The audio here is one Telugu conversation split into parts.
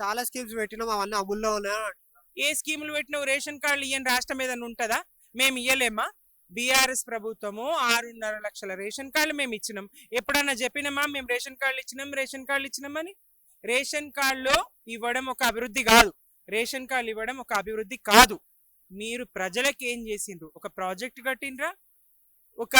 చాలా స్కీమ్స్ పెట్టినాం అవన్నీ అమల్లో ఉన్నాయి ఏ స్కీములు పెట్టినావు రేషన్ కార్డులు ఇయ్యని రాష్ట్రం ఏదైనా ఉంటుందా? మేము ఇయ్యలేమా? బీఆర్ఎస్ ప్రభుత్వము ఆరున్నర లక్షల రేషన్ కార్డులు మేము ఇచ్చినాం. ఎప్పుడన్నా చెప్పినామా? మేము రేషన్ కార్డులు ఇచ్చినాం రేషన్ కార్డులు ఇచ్చినామని రేషన్ కార్డులో ఇవ్వడం ఒక అభివృద్ధి కాదు. రేషన్ కార్డులు ఇవ్వడం ఒక అభివృద్ధి కాదు. మీరు ప్రజలకు ఏం చేసిండ్రు? ఒక ప్రాజెక్ట్ కట్టిండ్రా? ఒక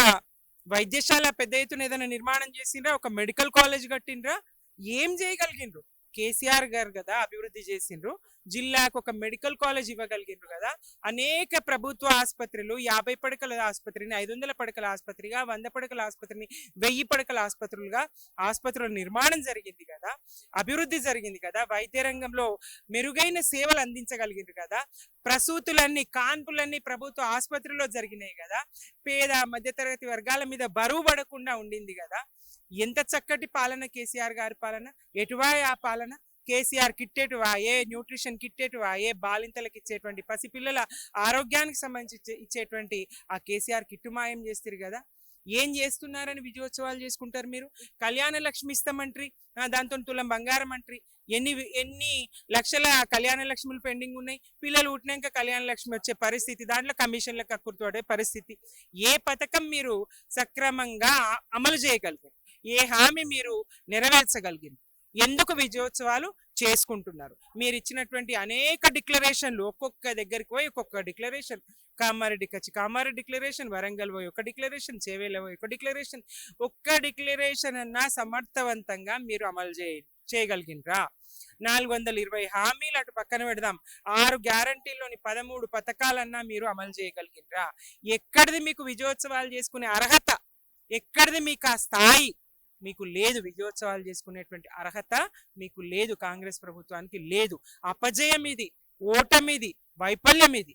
వైద్యశాల పెద్ద ఎత్తున ఏదైనా నిర్మాణం చేసిండ్రా? ఒక మెడికల్ కాలేజ్ కట్టిండ్రా? ఏం చేయగలిగిండ్రు? కేసీఆర్ గారు కదా అభివృద్ధి చేసిండ్రు జిల్లాకు ఒక మెడికల్ కాలేజ్ ఇవ్వగలిగిండ్రు కదా అనేక ప్రభుత్వ ఆసుపత్రులు యాభై పడకల ఆసుపత్రిని ఐదు వందల పడకల ఆసుపత్రిగా వంద పడకల ఆసుపత్రిని వెయ్యి పడకల ఆసుపత్రులుగా ఆసుపత్రుల నిర్మాణం జరిగింది కదా అభివృద్ధి జరిగింది కదా వైద్య రంగంలో మెరుగైన సేవలు అందించగలిగిండ్రు కదా ప్రసూతులన్నీ కాన్పులన్నీ ప్రభుత్వ ఆసుపత్రిలో జరిగినాయి కదా పేద మధ్యతరగతి వర్గాల మీద బరువు పడకుండా ఉండింది కదా ఎంత చక్కటి పాలన కేసీఆర్ గారి పాలన? ఎటువా ఆ పాలన? కేసీఆర్ కిట్టేటువా ఏ న్యూట్రిషన్ కిట్టేటువా ఏ బాలింతలకు ఇచ్చేటువంటి పసిపిల్లల ఆరోగ్యానికి సంబంధించి ఇచ్చేటువంటి ఆ కేసీఆర్ కిట్టుమాయం చేస్తారు కదా? ఏం చేస్తున్నారని విజయోత్సవాలు చేసుకుంటారు మీరు? కళ్యాణ లక్ష్మి ఇస్తామంట్రి దాంతో తులం బంగారం అంట్రి ఎన్ని ఎన్ని లక్షల కళ్యాణ లక్ష్ములు పెండింగ్ ఉన్నాయి? పిల్లలు పుట్టినాక కళ్యాణ లక్ష్మి వచ్చే పరిస్థితి దాంట్లో కమిషన్లకు కక్కుర్తోడే పరిస్థితి. ఏ పథకం మీరు సక్రమంగా అమలు చేయగలిగారు? ఏ హామీ మీరు నెరవేర్చగలిగింది? ఎందుకు విజయోత్సవాలు చేసుకుంటున్నారు? మీరు ఇచ్చినటువంటి అనేక డిక్లరేషన్లు ఒక్కొక్క దగ్గరికి పోయి ఒక్కొక్క డిక్లరేషన్. కామారెడ్డి కచ్చి కామారెడ్డి డిక్లరేషన్ వరంగల్ పోయి ఒక డిక్లరేషన్ చేవేల పోయి ఒక డిక్లరేషన్. ఒక్క డిక్లరేషన్ అన్నా సమర్థవంతంగా మీరు అమలు చేయ చేయగలిగినరా? నాలుగు వందల ఇరవై హామీలు అటు పక్కన పెడదాం. ఆరు గ్యారంటీల్లోని పదమూడు పథకాలన్నా మీరు అమలు చేయగలిగినరా? ఎక్కడిది మీకు విజయోత్సవాలు చేసుకునే అర్హత? ఎక్కడిది మీకు ఆ స్థాయి? మీకు లేదు విజయోత్సవాలు చేసుకునేటువంటి అర్హత మీకు లేదు కాంగ్రెస్ ప్రభుత్వానికి లేదు. అపజయం ఇది ఓటమిది వైఫల్యం ఇది